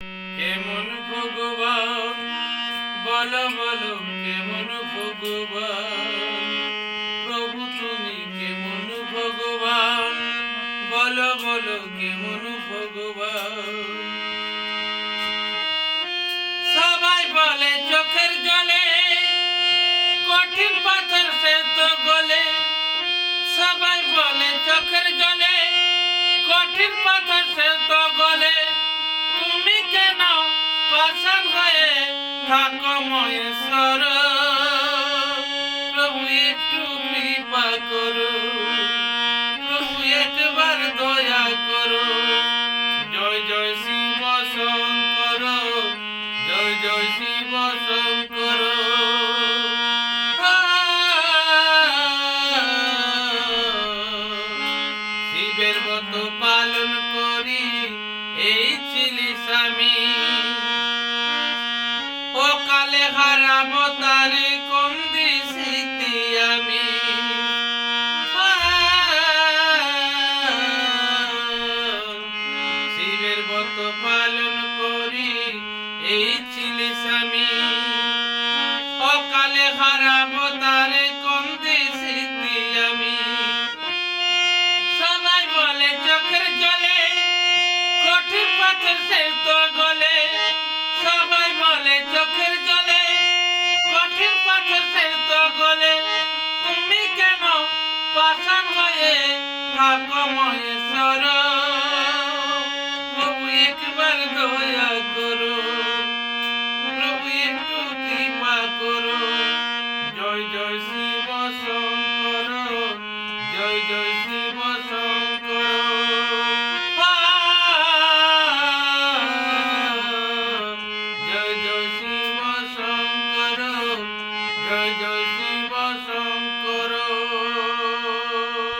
কেমন ভগবান? বলো বলো, কেমন ভগবান? প্রভু, তুমি কেমন ভগবান? বলো বলো, কেমন ভগবান? সবাই বলে চোখের জলে, কঠিন পাথর সে তো গলে। সবাই বলে চোখের জলে, কঠিন পাথর সে পাশান হয়ে থাকো মহেশ্বর। প্রভু, একটু কৃপা করো। প্রভু, একবার দয়া করো। জয় জয় শিব শঙ্কর। জয় জয় শিব শঙ্কর। শিবের মত পালন করি, এই ছিলি স্বামী। ও হারাবো তারে আমি। শিবের পালন করি অকালে হারাবো তারে সবাই বলে চোখের জলে, কঠিন সে তো গলে। সবাই বলে চোখের পাশান হয়ে থাকো মহেশ্বর প্রভু একবার দয়া করো, প্রভু একটু কৃপা করো। জয় জয় শিব শঙ্কর, জয় জয়